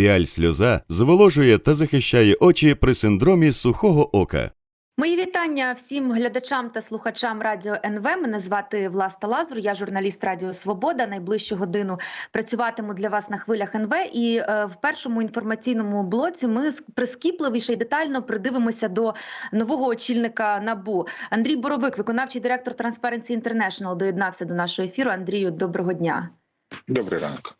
Піаль сльоза зволожує та захищає очі при синдромі сухого ока. Мої вітання всім глядачам та слухачам радіо НВ. Мене звати Власта Лазур. Я журналіст Радіо Свобода. Найближчу годину працюватиму для вас на хвилях НВ. І е, в першому інформаційному блоці ми прискіпливіше і детально придивимося до нового очільника набу. Андрій Боровик, виконавчий директор Transparency International, доєднався до нашого ефіру. Андрію, доброго дня. Добрий ранок.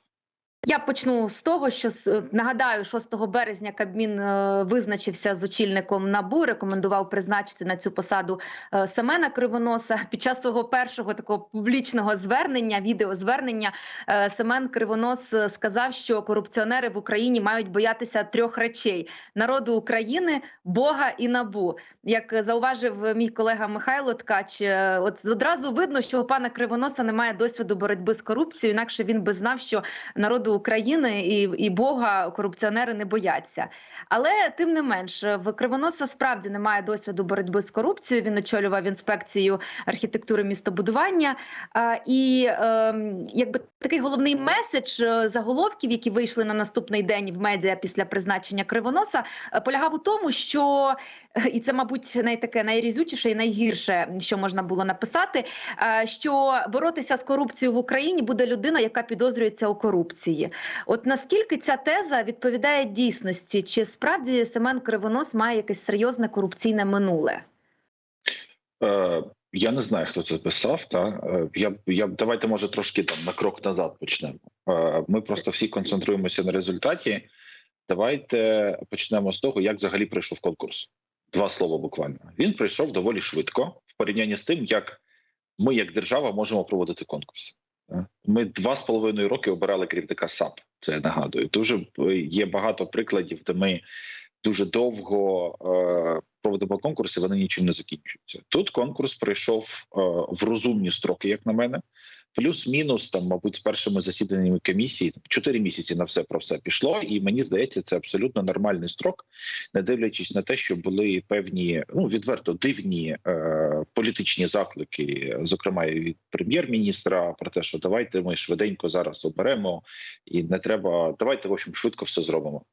Я почну з того, що с- нагадаю, 6 березня Кабмін е, визначився з очільником набу, рекомендував призначити на цю посаду е, Семена Кривоноса. Під час свого першого такого публічного звернення, відеозвернення, е, Семен Кривонос е, сказав, що корупціонери в Україні мають боятися трьох речей: народу України, Бога і набу. Як зауважив мій колега Михайло Ткач, е, от одразу видно, що у пана Кривоноса немає досвіду боротьби з корупцією, інакше він би знав, що народу України і, і Бога корупціонери не бояться. Але тим не менш, в Кривоноса справді немає досвіду боротьби з корупцією. Він очолював інспекцію архітектури містобудування. І е, якби такий головний меседж е, заголовків, які вийшли на наступний день в медіа після призначення Кривоноса, е, полягав у тому, що е, і це, мабуть, найтаке найрізючіше і найгірше, що можна було написати. Що боротися з корупцією в Україні буде людина, яка підозрюється у корупції. От наскільки ця теза відповідає дійсності? Чи справді Семен Кривонос має якесь серйозне корупційне минуле? Е, я не знаю, хто це писав. Та е, я я давайте може трошки там на крок назад почнемо. Е, ми просто всі концентруємося на результаті. Давайте почнемо з того, як взагалі пройшов конкурс. Два слова буквально. Він пройшов доволі швидко в порівнянні з тим, як ми, як держава, можемо проводити конкурси. Ми два з половиною роки обирали керівника САП. Це я нагадую. Дуже е, є багато прикладів, де ми дуже довго е, проводимо конкурси, вони нічим не закінчуються. Тут конкурс пройшов е, в розумні строки, як на мене. Плюс-мінус, там, мабуть, з першими засіданнями комісії чотири місяці на все про все пішло, і мені здається, це абсолютно нормальний строк, не дивлячись на те, що були певні ну відверто дивні е, політичні заклики, зокрема і від прем'єр-міністра, про те, що давайте ми швиденько зараз оберемо, і не треба. Давайте в общем швидко все зробимо.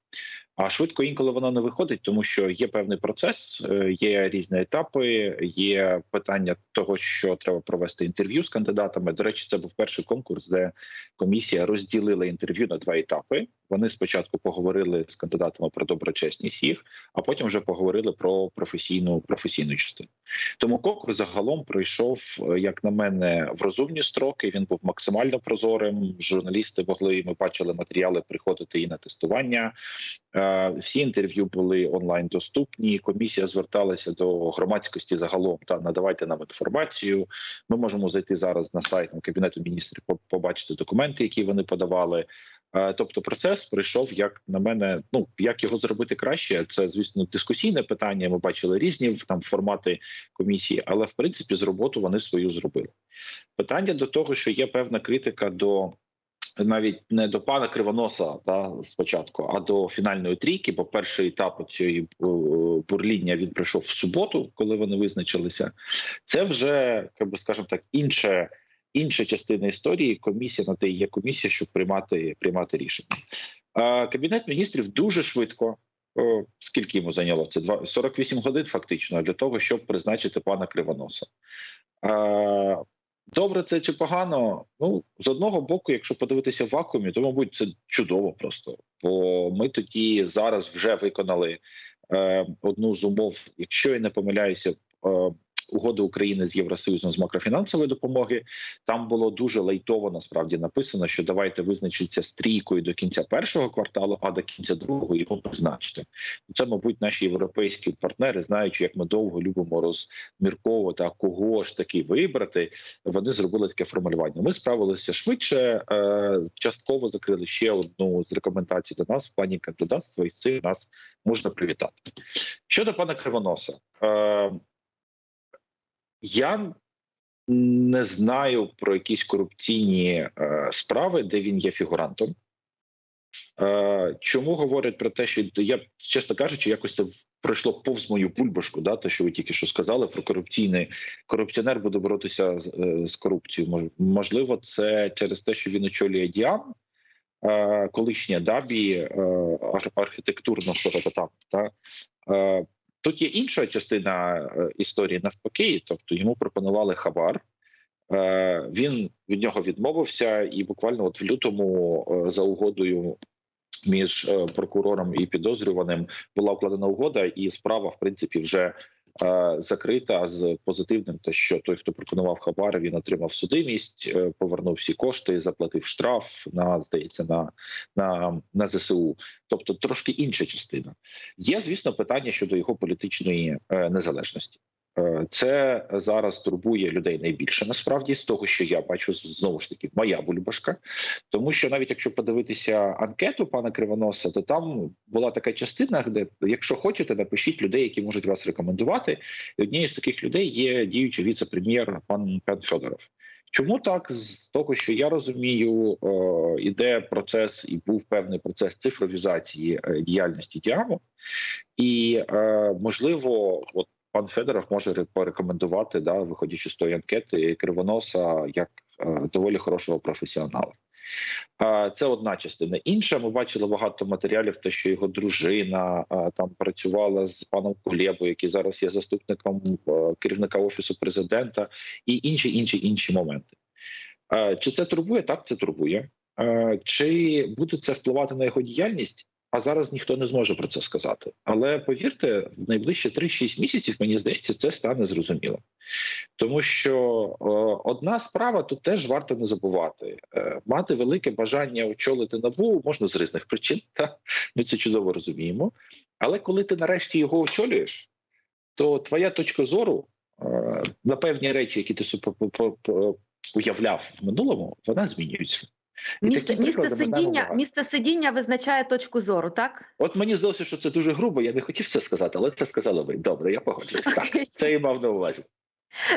А швидко інколи воно не виходить, тому що є певний процес, е, є різні етапи, є питання того, що треба провести інтерв'ю з кандидатами. До речі, це був перший конкурс, де комісія розділила інтерв'ю на два етапи. Вони спочатку поговорили з кандидатами про доброчесність їх, а потім вже поговорили про професійну професійну частину. Тому конкурс загалом пройшов, е, як на мене, в розумні строки. Він був максимально прозорим. Журналісти могли ми бачили матеріали приходити і на тестування. Е, Всі інтерв'ю були онлайн доступні. Комісія зверталася до громадськості загалом та надавайте нам інформацію. Ми можемо зайти зараз на сайт кабінету міністрів, побачити документи, які вони подавали. Е, Тобто, процес прийшов, як на мене, ну як його зробити краще. Це звісно дискусійне питання. Ми бачили різні там формати комісії, але в принципі з роботу вони свою зробили. Питання до того, що є певна критика до навіть не до пана Кривоноса та спочатку, а до фінальної трійки. Бо перший етап цієї е, бурління він пройшов в суботу, коли вони визначилися. Це вже як би скажімо так, інше. Інша частина історії комісія на те є комісія, щоб приймати приймати рішення. Кабінет міністрів дуже швидко. Скільки йому зайняло? Це два 48 годин, фактично, для того, щоб призначити пана Кривоноса. Добре, це чи погано? Ну з одного боку, якщо подивитися в вакуумі, то мабуть це чудово просто. Бо ми тоді зараз вже виконали е, одну з умов, якщо я не помиляюся, е, угоди України з Євросоюзом з макрофінансової допомоги. Там було дуже лайтово насправді написано, що давайте визначиться стрійкою до кінця першого кварталу, а до кінця другого його призначити. Це, мабуть, наші європейські партнери, знаючи, як ми довго любимо розмірковувати, а кого ж таки вибрати, вони зробили таке формулювання. Ми справилися швидше, е, частково закрили ще одну з рекомендацій до нас в плані кандидатства, і з цим нас можна привітати. Щодо пана Кривоноса, е, я не знаю про якісь корупційні е, справи, де він є фігурантом. Е, чому говорять про те, що я чесно кажучи, якось це пройшло повз мою бульбашку, да, те, що ви тільки що сказали про корупційний корупціонер буде боротися з, е, з корупцією. Мож- Можливо, це через те, що він очолює діам. е, колишнє дабі е, ар- архітектурного там. Та е, тут є інша частина е, історії навпаки, тобто йому пропонували хабар. Е, Він від нього відмовився, і буквально от в лютому е, за угодою між прокурором і підозрюваним була укладена угода, і справа, в принципі, вже закрита з позитивним, те, що той, хто пропонував хабар, він отримав судимість, е, повернув всі кошти, заплатив штраф на здається на, на, на ЗСУ. Тобто трошки інша частина. Є, звісно, питання щодо його політичної е, незалежності. Е, Це зараз турбує людей найбільше насправді з того, що я бачу знову ж таки моя бульбашка. Тому що навіть якщо подивитися анкету пана Кривоноса, то там була така частина, де якщо хочете, напишіть людей, які можуть вас рекомендувати. І однією з таких людей є діючий віце-прем'єр пан пан Федоров. Чому так? З того, що я розумію, е, іде процес і був певний процес цифровізації е, діяльності Діаму, і можливо, от пан Федоров може порекомендувати, да, виходячи з тої анкети Кривоноса як е, доволі хорошого професіонала. А, Це одна частина. Інша, ми бачили багато матеріалів, те, що його дружина а, там працювала з паном Кулєбою, який зараз є заступником е, керівника офісу президента, і інші інші інші моменти. Е, Чи це турбує? Так, це турбує. Е, Чи буде це впливати на його діяльність? А зараз ніхто не зможе про це сказати. Але повірте, в найближчі 3-6 місяців, мені здається, це стане зрозуміло. Тому що е, одна справа тут теж варто не забувати: е, мати велике бажання очолити набу можна з різних причин, та ми це чудово розуміємо. Але коли ти нарешті його очолюєш, то твоя точка зору е, на певні речі, які ти уявляв в минулому, вона змінюється. Місце, місце, сидіння, місце сидіння визначає точку зору, так? От мені здалося, що це дуже грубо. Я не хотів це сказати, але це сказали ви. Добре, я погоджуюсь. Так, це і мав на увазі.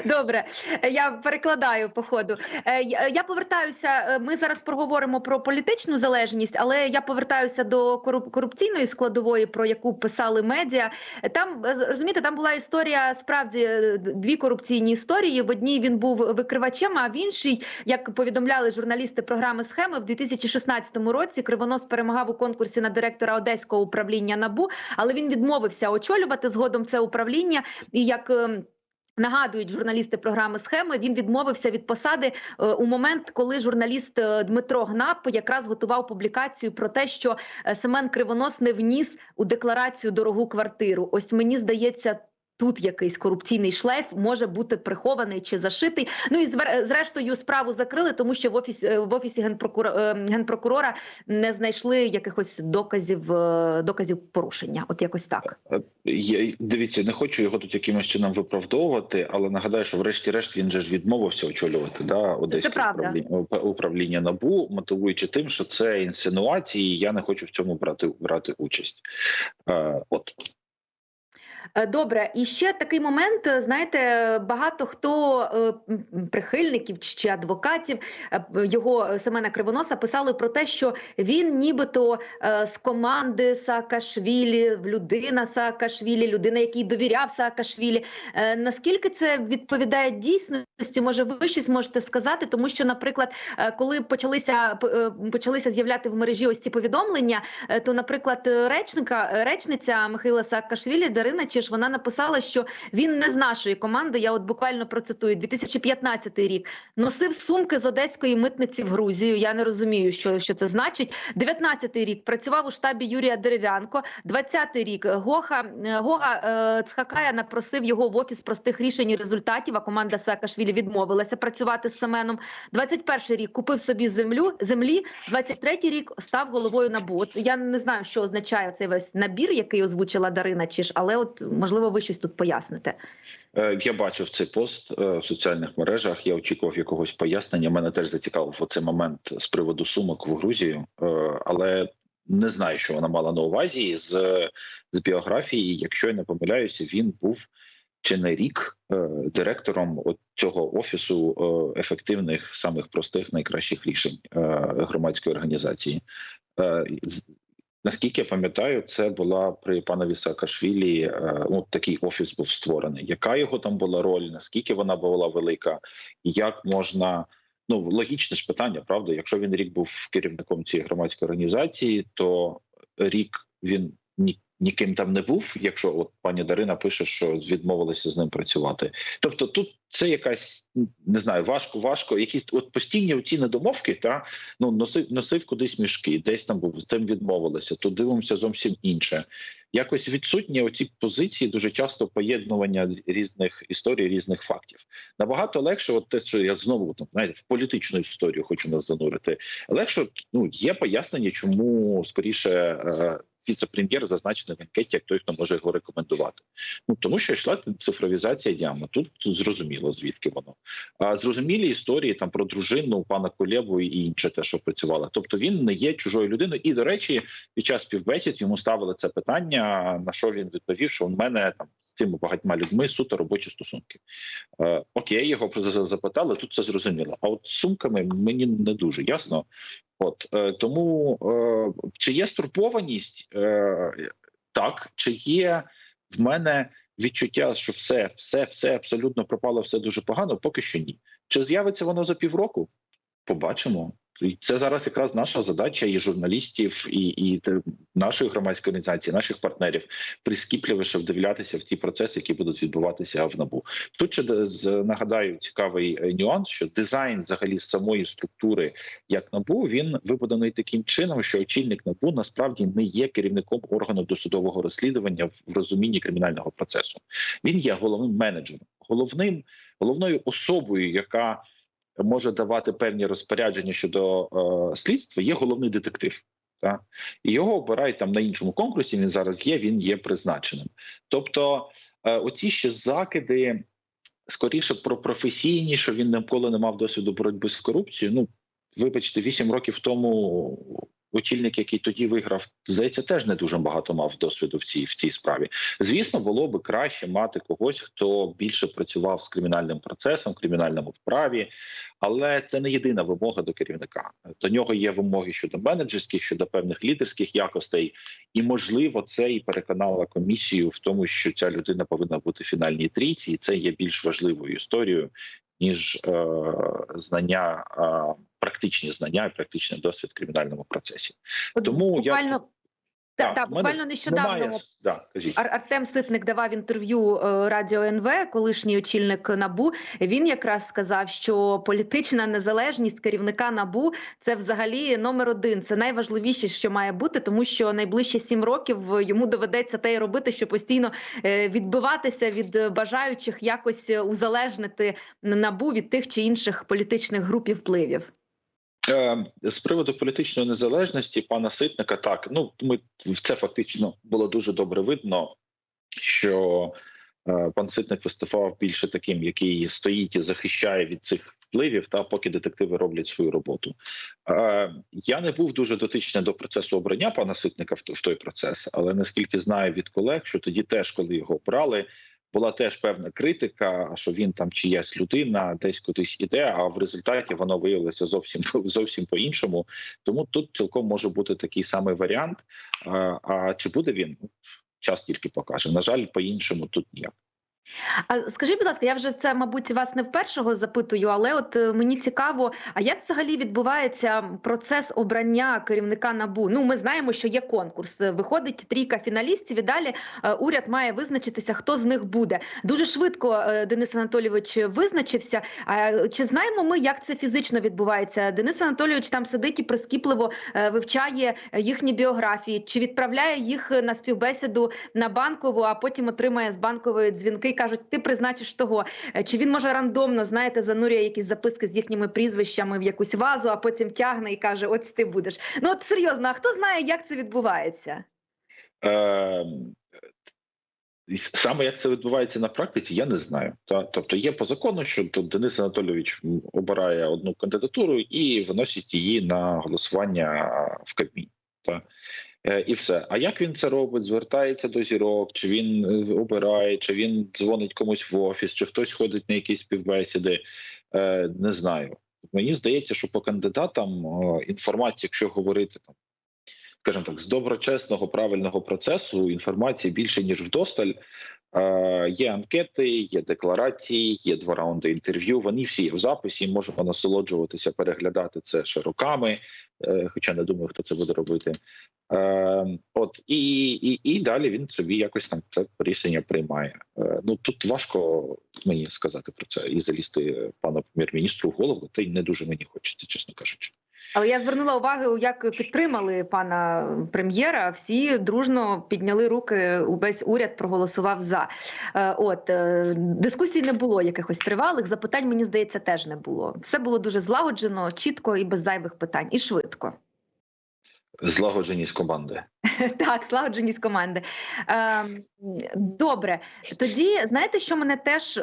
Добре, я перекладаю по ходу. Е, Я повертаюся. е, Ми зараз проговоримо про політичну залежність, але я повертаюся до коруп- корупційної складової, про яку писали медіа. Там е, розумієте, там була історія справді дві корупційні історії. В одній він був викривачем, а в іншій, як повідомляли журналісти програми схеми, в 2016 році Кривонос перемагав у конкурсі на директора одеського управління НАБУ, але він відмовився очолювати згодом це управління. І як ем, Нагадують журналісти програми схеми. Він відмовився від посади е, у момент, коли журналіст е, Дмитро Гнап якраз готував публікацію про те, що е, Семен Кривонос не вніс у декларацію дорогу квартиру. Ось мені здається. Тут якийсь корупційний шлейф може бути прихований чи зашитий. Ну і зрештою справу закрили, тому що в офісі в офісі генпрокура, е, генпрокурора не знайшли якихось доказів е, доказів порушення. От якось так. Е, Я дивіться, не хочу його тут якимось чином виправдовувати, але нагадаю, що врешті-решт він же ж відмовився очолювати да одеське управління, управління набу, мотивуючи тим, що це інсинуації. і Я не хочу в цьому брати брати участь. Е, От Е, Добре, і ще такий момент. е, Знаєте, багато хто е, прихильників чи чи адвокатів е, його е, Семена Кривоноса писали про те, що він нібито е, з команди Саакашвілі, людина Саакашвілі, людина, якій довіряв Саакашвілі. Е, Наскільки це відповідає дійсності? Може, ви щось можете сказати? Тому що, наприклад, е, коли почалися е, почалися з'являти в мережі ось ці повідомлення, е, то, наприклад, е, речника е, речниця Михайла Саакашвілі Дарина Чиш, вона написала, що він не з нашої команди. Я от буквально процитую 2015 рік. Носив сумки з одеської митниці в Грузію. Я не розумію, що, що це значить. 19-й рік працював у штабі Юрія Дерев'янко. 20-й рік Гоха е, Гога е, Цхакая напросив його в офіс простих рішень і результатів. А команда Саакашвілі відмовилася працювати з Семеном. 21-й рік купив собі землю землі. 23-й рік став головою НАБУ. От я не знаю, що означає цей весь набір, який озвучила Дарина Чиш, але от можливо ви щось тут поясните. Е, Я бачив цей пост е, в соціальних мережах. Я очікував якогось пояснення. Мене теж зацікавив оцей момент з приводу сумок в Грузію, е, але не знаю, що вона мала на увазі з, з біографії. Якщо я не помиляюся, він був чи не рік директором цього офісу ефективних, самих простих, найкращих рішень громадської організації. Наскільки я пам'ятаю, це була при панові Саакашвілі. е, Ну такий офіс був створений. Яка його там була роль? Наскільки вона була велика? Як можна ну логічне ж питання, правда? Якщо він рік був керівником цієї громадської організації, то рік він ні. Ніким там не був, якщо от пані Дарина пише, що відмовилися з ним працювати. Тобто, тут це якась не знаю, важко, важко. Якісь от постійні оці недомовки, та ну носив носив кудись мішки, десь там був з тим відмовилися. Тут дивимося зовсім інше. Якось відсутні оці позиції дуже часто поєднування різних історій, різних фактів. Набагато легше, от те, що я знову там знаєте, в політичну історію хочу нас занурити. Легше ну є пояснення, чому скоріше. Віце-прем'єр зазначений в анкеті як той, хто може його рекомендувати. Ну тому що йшла цифровізація діями. Тут зрозуміло звідки воно. А зрозумілі історії там про дружину пана Кулєву і інше, те, що працювало. Тобто він не є чужою людиною. І до речі, під час співбесід йому ставили це питання. На що він відповів, що у мене там з цими багатьма людьми суто робочі стосунки. Е, окей, його запитали. Тут це зрозуміло. А от з сумками мені не дуже ясно. От е, тому е, чи є стурбованість? Е, так, чи є в мене відчуття, що все, все, все абсолютно пропало, все дуже погано? Поки що ні. Чи з'явиться воно за півроку? Побачимо. Це зараз якраз наша задача і журналістів, і і нашої громадської організації, наших партнерів прискіпливіше вдивлятися в ті процеси, які будуть відбуватися в набу. Тут ще з- нагадаю цікавий е, нюанс, що дизайн взагалі самої структури як набу він вибудований таким чином, що очільник набу насправді не є керівником органу досудового розслідування в розумінні кримінального процесу. Він є головним менеджером, головним головною особою, яка може давати певні розпорядження щодо е, слідства, є головний детектив. Та? І його обирають там на іншому конкурсі. Він зараз є, він є призначеним. Тобто, е, оці ще закиди скоріше про професійні, що він ніколи не мав досвіду боротьби з корупцією. Ну, вибачте, вісім років тому. Очільник, який тоді виграв, здається, теж не дуже багато мав досвіду в цій в цій справі. Звісно, було би краще мати когось, хто більше працював з кримінальним процесом, кримінальному вправі, але це не єдина вимога до керівника. До нього є вимоги щодо менеджерських, щодо певних лідерських якостей, і можливо, це і переконало комісію в тому, що ця людина повинна бути в фінальній трійці, і це є більш важливою історією ніж е, знання, е, практичні знання і практичний досвід в кримінальному процесі. От Тому я- буквально Так, та, та в буквально нещодавно Немає, да, Артем Ситник давав інтерв'ю е, радіо НВ, колишній очільник Набу. Він якраз сказав, що політична незалежність керівника Набу це взагалі номер один. Це найважливіше, що має бути, тому що найближчі сім років йому доведеться те й робити, що постійно е, відбиватися від е, бажаючих якось е, узалежнити набу від тих чи інших політичних груп і впливів. Е, З приводу політичної незалежності пана Ситника, так ну ми це фактично було дуже добре видно, що е, пан Ситник виступав більше таким, який стоїть і захищає від цих впливів, та поки детективи роблять свою роботу. Е, Я не був дуже дотичний до процесу обрання пана Ситника в, той процес, але наскільки знаю від колег, що тоді теж, коли його обрали. Була теж певна критика, що він там чиясь людина, десь кудись іде. А в результаті воно виявилося зовсім зовсім по іншому. Тому тут цілком може бути такий самий варіант. А, а чи буде він? Час тільки покаже. На жаль, по іншому тут ніяк. А скажіть, будь ласка, я вже це, мабуть, вас не впершого запитую, але от е, мені цікаво, а як взагалі відбувається процес обрання керівника набу? Ну, ми знаємо, що є конкурс. е, Виходить трійка фіналістів, і далі е, уряд має визначитися, хто з них буде. Дуже швидко Денис Анатолійович визначився. А чи знаємо ми, як це фізично відбувається? Денис Анатолійович там сидить і прискіпливо вивчає їхні біографії, чи відправляє їх на співбесіду на банкову, а потім отримає з банкової дзвінки кажуть, ти призначиш того. Е, Чи він може рандомно, знаєте, занурює якісь записки з їхніми прізвищами в якусь вазу, а потім тягне і каже: Ось ти будеш. Ну от серйозно, а хто знає, як це відбувається? Е, Саме як це відбувається на практиці, я не знаю. Тобто є по закону, що Денис Анатолійович обирає одну кандидатуру і виносить її на голосування в Е, і все. А як він це робить? Звертається до зірок, чи він е, обирає, чи він дзвонить комусь в офіс, чи хтось ходить на якісь співбесіди? Е, Не знаю. Мені здається, що по кандидатам інформації, якщо говорити там скажімо так, з доброчесного правильного процесу інформації більше ніж вдосталь. Е, Є анкети, є декларації, є два раунди інтерв'ю. Вони всі є в записі. Можемо насолоджуватися, переглядати це ще роками. е, Хоча не думаю, хто це буде робити. Е, От і, і, і далі він собі якось там це рішення приймає. Ну тут важко мені сказати про це і залізти пану прем'єр-міністру в голову. Та й не дуже мені хочеться, чесно кажучи. Але я звернула увагу, як підтримали пана прем'єра. Всі дружно підняли руки. Увесь уряд проголосував за. Е, От е, дискусій не було якихось тривалих. Запитань мені здається теж не було. Все було дуже злагоджено, чітко і без зайвих питань, і швидко. Злагодженість команди. Так, злагодженість команди. Е, добре, тоді знаєте, що мене теж е,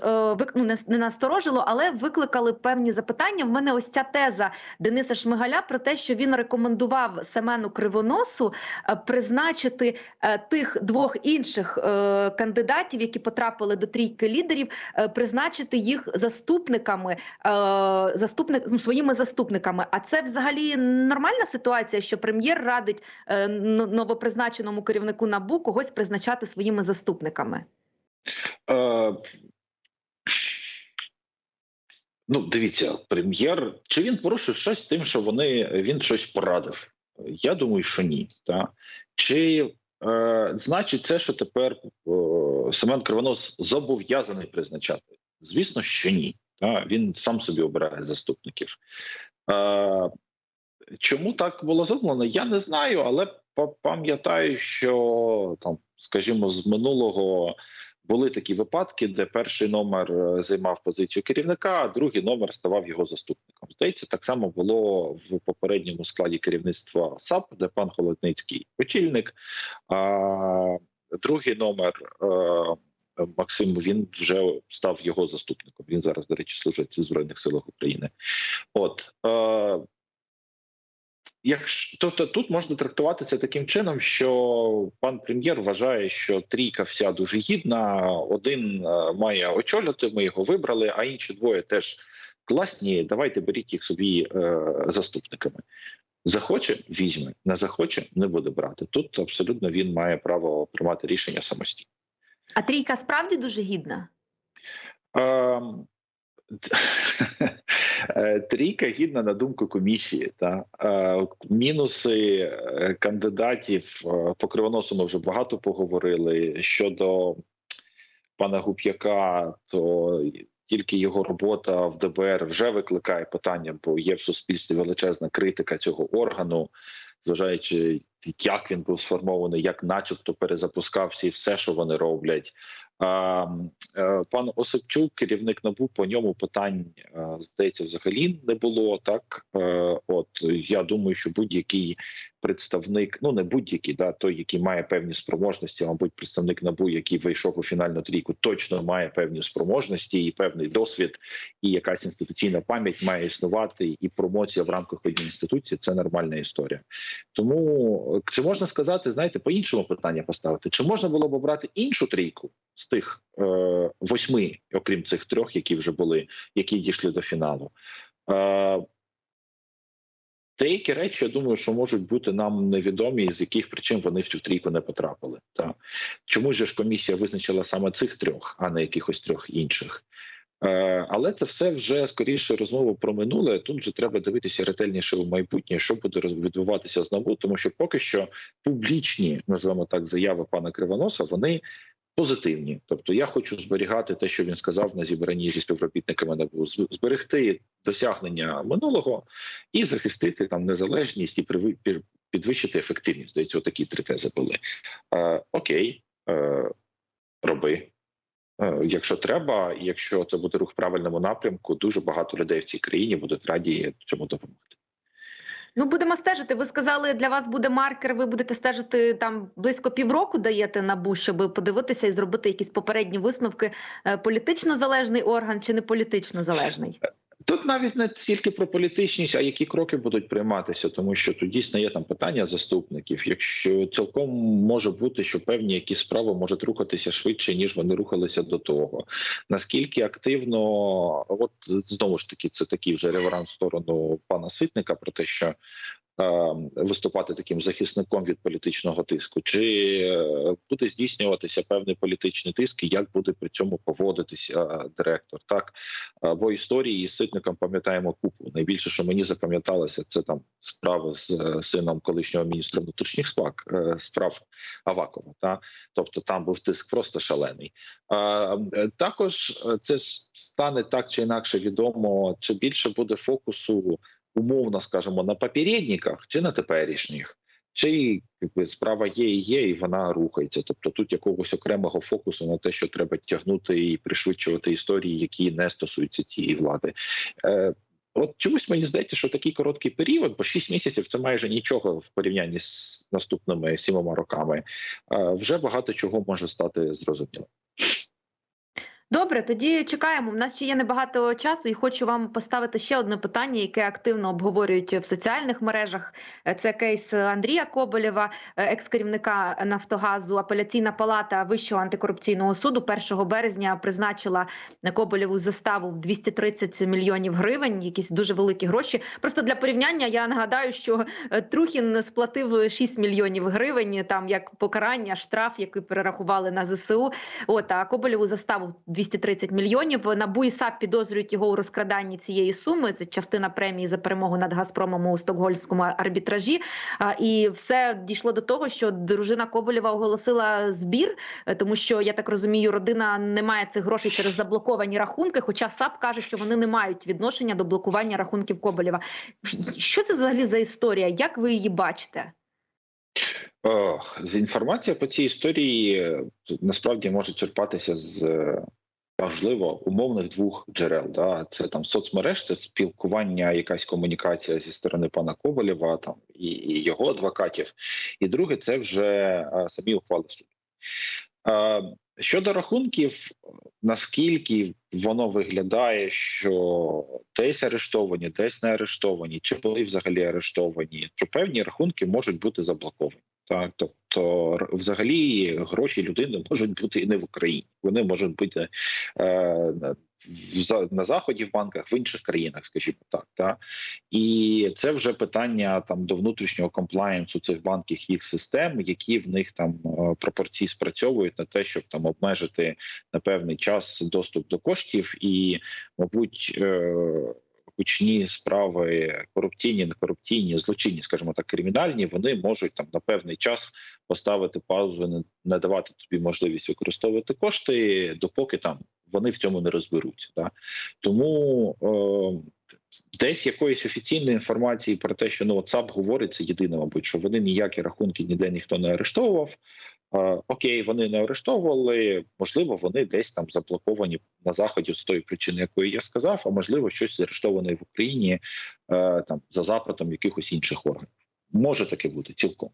ну, не, насторожило, але викликали певні запитання. В мене ось ця теза Дениса Шмигаля про те, що він рекомендував Семену Кривоносу е, призначити е, тих двох інших кандидатів, які потрапили до трійки лідерів, призначити їх заступниками, заступник ну, своїми заступниками. А це взагалі нормальна ситуація, що прем'єр радить е, н- новопризначеному керівнику набу когось призначати своїми заступниками. Е, ну, дивіться, прем'єр, чи він порушив щось тим, що вони він щось порадив? Я думаю, що ні. Та? Чи е, значить це, що тепер е, Семен Кривонос зобов'язаний призначати? Звісно, що ні. Та? Він сам собі обирає заступників. Е, чому так було зроблено? Я не знаю, але пам'ятаю, що там, скажімо, з минулого були такі випадки, де перший номер е, займав позицію керівника, а другий номер ставав його заступником. Здається, так само було в попередньому складі керівництва САП, де пан Холодницький очільник. А другий номер е, Максим він вже став його заступником. Він зараз, до речі, служить в Збройних силах України. От е, Якщо тобто тут можна трактувати це таким чином, що пан прем'єр вважає, що трійка вся дуже гідна. Один е, має очолювати, ми його вибрали, а інші двоє теж класні. Давайте беріть їх собі е, заступниками. Захоче, візьме, не захоче, не буде брати. Тут абсолютно він має право приймати рішення самостійно. А трійка справді дуже гідна. Е, Трійка гідна на думку комісії. Та Е, мінуси е, кандидатів е, по кривоносу ми вже багато поговорили. Щодо пана Гуп'яка, то тільки його робота в ДБР вже викликає питання, бо є в суспільстві величезна критика цього органу, зважаючи, як він був сформований, як, начебто, перезапускався і все, що вони роблять. Е, Пан Осипчук, керівник НАБУ, по ньому питань е, здається взагалі не було. Так Е, от я думаю, що будь-який представник, ну не будь-який, да той, який має певні спроможності, мабуть, представник НАБУ, який вийшов у фінальну трійку, точно має певні спроможності і певний досвід, і якась інституційна пам'ять має існувати, і промоція в рамках однієї інституції це нормальна історія. Тому чи можна сказати, знаєте, по іншому питання поставити? Чи можна було б обрати іншу трійку тих е, восьми, окрім цих трьох, які вже були, які дійшли до фіналу? Е, Деякі речі, я думаю, що можуть бути нам невідомі, з яких причин вони в цю трійку не потрапили. Та чому ж комісія визначила саме цих трьох, а не якихось трьох інших? Е, але це все вже скоріше розмова про минуле. Тут вже треба дивитися ретельніше у майбутнє, що буде відбуватися знову, тому що поки що публічні, називаємо так, заяви пана Кривоноса, вони позитивні. Тобто, я хочу зберігати те, що він сказав на зібранні зі співробітниками НАБУ, зберегти досягнення минулого і захистити там незалежність і підвищити ефективність. Здається, такі три тези були. Е, окей, е, роби. Е, Якщо треба, якщо це буде рух в правильному напрямку, дуже багато людей в цій країні будуть раді цьому допомогти. Ну, будемо стежити. Ви сказали, для вас буде маркер. Ви будете стежити там близько півроку даєте набу, щоб подивитися і зробити якісь попередні висновки. Е, Політично залежний орган чи не політично залежний? Тут навіть не тільки про політичність, а які кроки будуть прийматися, тому що тут дійсно є там питання заступників. Якщо цілком може бути, що певні які справи можуть рухатися швидше ніж вони рухалися до того. Наскільки активно, от знову ж таки, це такий вже реверанс в сторону пана Ситника про те, що виступати таким захисником від політичного тиску, чи е, буде здійснюватися певний політичний тиск, і як буде при цьому поводитися е, директор? Так бо історії із ситником пам'ятаємо купу. Найбільше, що мені запам'яталося, це там справи з е, сином колишнього міністра внутрішніх справ, е, справ Авакова. Та тобто там був тиск просто шалений. Е, також е, це стане так чи інакше відомо, чи більше буде фокусу, умовно скажімо, на попередниках чи на теперішніх. Чи якби, справа є і є, і вона рухається. Тобто тут якогось окремого фокусу на те, що треба тягнути і пришвидшувати історії, які не стосуються цієї влади. Е, От чомусь мені здається, що такий короткий період, бо 6 місяців це майже нічого в порівнянні з наступними сімома роками. е, Вже багато чого може стати зрозуміло. Добре, тоді чекаємо. У нас ще є небагато часу, і хочу вам поставити ще одне питання, яке активно обговорюють в соціальних мережах. Е, Це кейс Андрія Коболєва, е, екс-керівника Нафтогазу. Апеляційна палата Вищого антикорупційного суду 1 березня призначила Коболєву заставу в 230 мільйонів гривень. Якісь дуже великі гроші. Просто для порівняння я нагадаю, що е, Трухін сплатив 6 мільйонів гривень там як покарання, штраф, який перерахували на ЗСУ. От а Коболєву заставу 230 мільйонів. НАБУ і САП підозрюють його у розкраданні цієї суми. Це частина премії за перемогу над Газпромом у стокгольмському арбітражі. І все дійшло до того, що дружина Коболєва оголосила збір, е, тому що я так розумію, родина не має цих грошей через заблоковані рахунки. Хоча САП каже, що вони не мають відношення до блокування рахунків Коболєва. Що це взагалі за історія? Як ви її бачите? Інформація по цій історії е, насправді може черпатися з можливо умовних двох джерел. Да? Це там соцмереж, це спілкування, якась комунікація зі сторони пана Коболєва там і, і його адвокатів. І друге, це вже е, самі ухвали суду. Е, Щодо рахунків, наскільки воно виглядає, що десь арештовані, десь не арештовані, чи були взагалі арештовані, то певні рахунки можуть бути заблоковані. Так, тобто, взагалі, гроші людини можуть бути і не в Україні. Вони можуть бути е, на- заході в банках в інших країнах, скажімо так. Та? І це вже питання там до внутрішнього комплаєнсу цих банків їх систем, які в них там е, пропорції спрацьовують на те, щоб там обмежити на певний час доступ до коштів, і, мабуть, е, гучні справи корупційні, некорупційні, злочинні, скажімо так, кримінальні, вони можуть там на певний час поставити паузу, не, давати тобі можливість використовувати кошти, допоки там вони в цьому не розберуться. Да? Тому е, десь якоїсь офіційної інформації про те, що ну WhatsApp говорить, це єдине, мабуть, що вони ніякі рахунки ніде ніхто не арештовував. Е, окей, вони не арештовували, можливо, вони десь там заблоковані на заході з тої причини, якої я сказав, а можливо, щось заарештоване в Україні е, там за запитом якихось інших органів. Може таке бути цілком.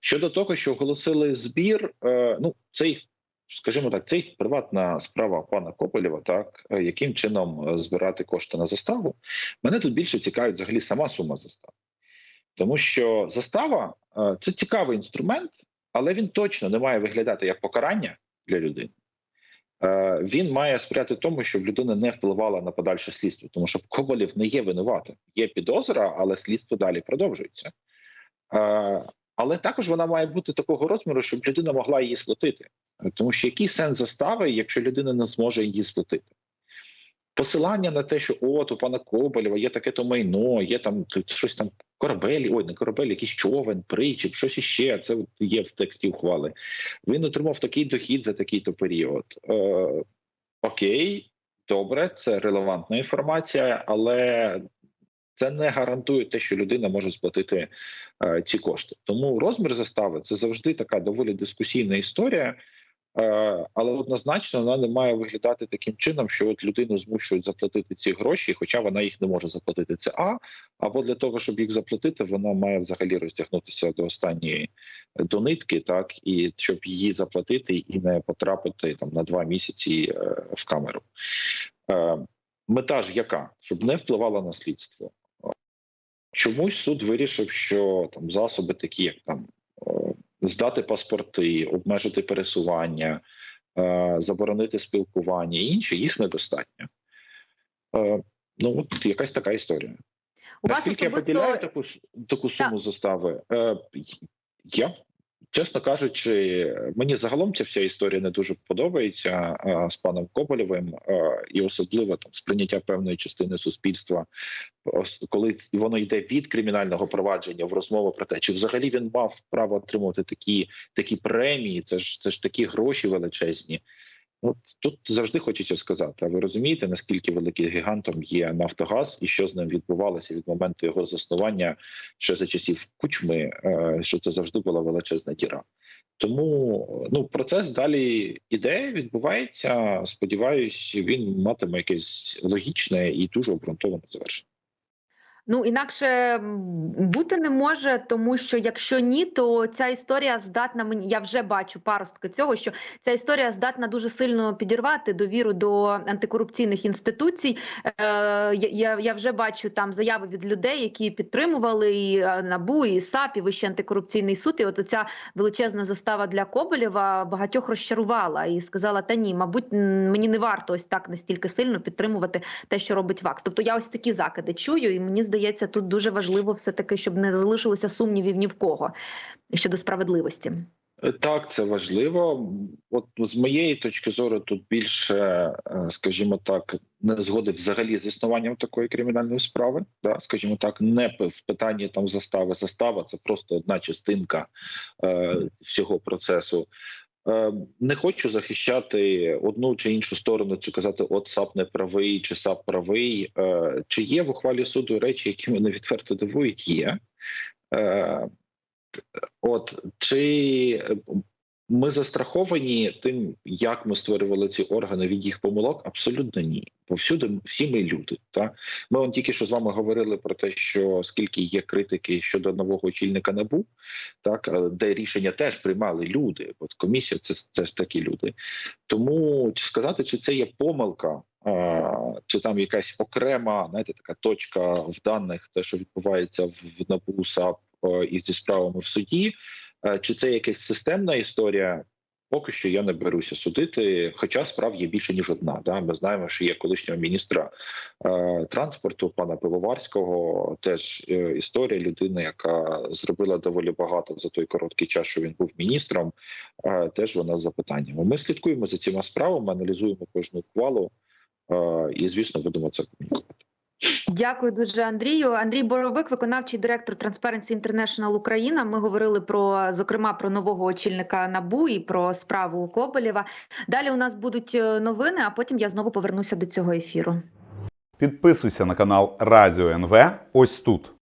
Щодо того, що оголосили збір, е, ну цей, скажімо так, це приватна справа пана Копелєва, так яким чином збирати кошти на заставу. Мене тут більше цікавить взагалі сама сума застави, тому що застава це цікавий інструмент, але він точно не має виглядати як покарання для людини. Е, Він має сприяти тому, щоб людина не впливала на подальше слідство, тому що Коболєв не є винуватим. Є підозра, але слідство далі продовжується. Е, Але також вона має бути такого розміру, щоб людина могла її сплатити. Тому що який сенс застави, якщо людина не зможе її сплатити? Посилання на те, що от у пана Коболєва є таке то майно, є там щось там корабель, ой, не корабель, якийсь човен, причіп, щось іще. Це є в тексті ухвали. Він отримав такий дохід за такий-то період. Е, окей, добре, це релевантна інформація, але це не гарантує те, що людина може сплатити е, ці кошти. Тому розмір застави це завжди така доволі дискусійна історія. Е, Але однозначно вона не має виглядати таким чином, що от людину змушують заплатити ці гроші, хоча вона їх не може заплатити. Це а або для того, щоб їх заплатити, вона має взагалі роздягнутися до останньої е, до нитки, так і щоб її заплатити і не потрапити там на два місяці е, в камеру. Мета ж яка? Щоб не впливала на слідство. Чомусь суд вирішив, що там засоби, такі як там здати паспорти, обмежити пересування, е, заборонити спілкування і інше їх недостатньо. Е, Ну, от якась така історія. У вас особисто... я поділяю таку, таку суму застави? Е, я, чесно кажучи, мені загалом ця вся історія не дуже подобається а, з паном Коболєвим, а, і особливо там сприйняття певної частини суспільства, коли воно йде від кримінального провадження в розмову про те, чи взагалі він мав право отримувати такі, такі премії, це ж це ж такі гроші величезні. От тут завжди хочеться сказати. А ви розумієте, наскільки великим гігантом є Нафтогаз і що з ним відбувалося від моменту його заснування ще за часів кучми, е, що це завжди була величезна діра. Тому ну процес далі іде, відбувається. Сподіваюсь, він матиме якесь логічне і дуже обґрунтоване завершення. Ну інакше бути не може, тому що якщо ні, то ця історія здатна мені. Я вже бачу паростки цього, що ця історія здатна дуже сильно підірвати довіру до антикорупційних інституцій. Е, я, я, вже бачу там заяви від людей, які підтримували і е, набу, і САП, і Вищий антикорупційний суд. І от оця величезна застава для Коболєва багатьох розчарувала і сказала: та ні, мабуть, мені не варто ось так настільки сильно підтримувати те, що робить ВАКС. Тобто я ось такі закиди чую, і мені здається, тут дуже важливо все таки, щоб не залишилося сумнівів ні в кого щодо справедливості. Е, Так, це важливо. От з моєї точки зору, тут більше, е, скажімо так, не згоди взагалі з існуванням такої кримінальної справи. Да, скажімо так, не в питанні там застави. Застава це просто одна частинка е, всього процесу. Е, Не хочу захищати одну чи іншу сторону, чи казати, от САП не правий, чи САП правий. Е, Чи є в ухвалі суду речі, які мене відверто дивують? Є. Е, От чи ми застраховані тим, як ми створювали ці органи від їх помилок? Абсолютно ні. Повсюди всі ми люди. Та ми он тільки що з вами говорили про те, що скільки є критики щодо нового очільника набу, так е, де рішення теж приймали люди. От комісія це, це ж такі люди. Тому чи сказати, чи це є помилка, чи там якась окрема, знаєте, така точка в даних, те, що відбувається в, НАБУ САП е, і зі справами в суді, чи це якась системна історія? Поки що я не беруся судити, хоча справ є більше ніж одна. Да? Ми знаємо, що є колишнього міністра е, транспорту пана Пивоварського. Теж е, історія людини, яка зробила доволі багато за той короткий час, що він був міністром. Е, теж вона з запитаннями. Ми слідкуємо за цими справами, аналізуємо кожну ухвалу е, і, звісно, будемо це комунікувати. Дякую дуже, Андрію. Андрій Боровик, виконавчий директор Transparency International Україна. Ми говорили про зокрема про нового очільника НАБУ і про справу Коболєва. Далі у нас будуть е, новини, а потім я знову повернуся до цього ефіру. Підписуйся на канал Радіо НВ ось тут.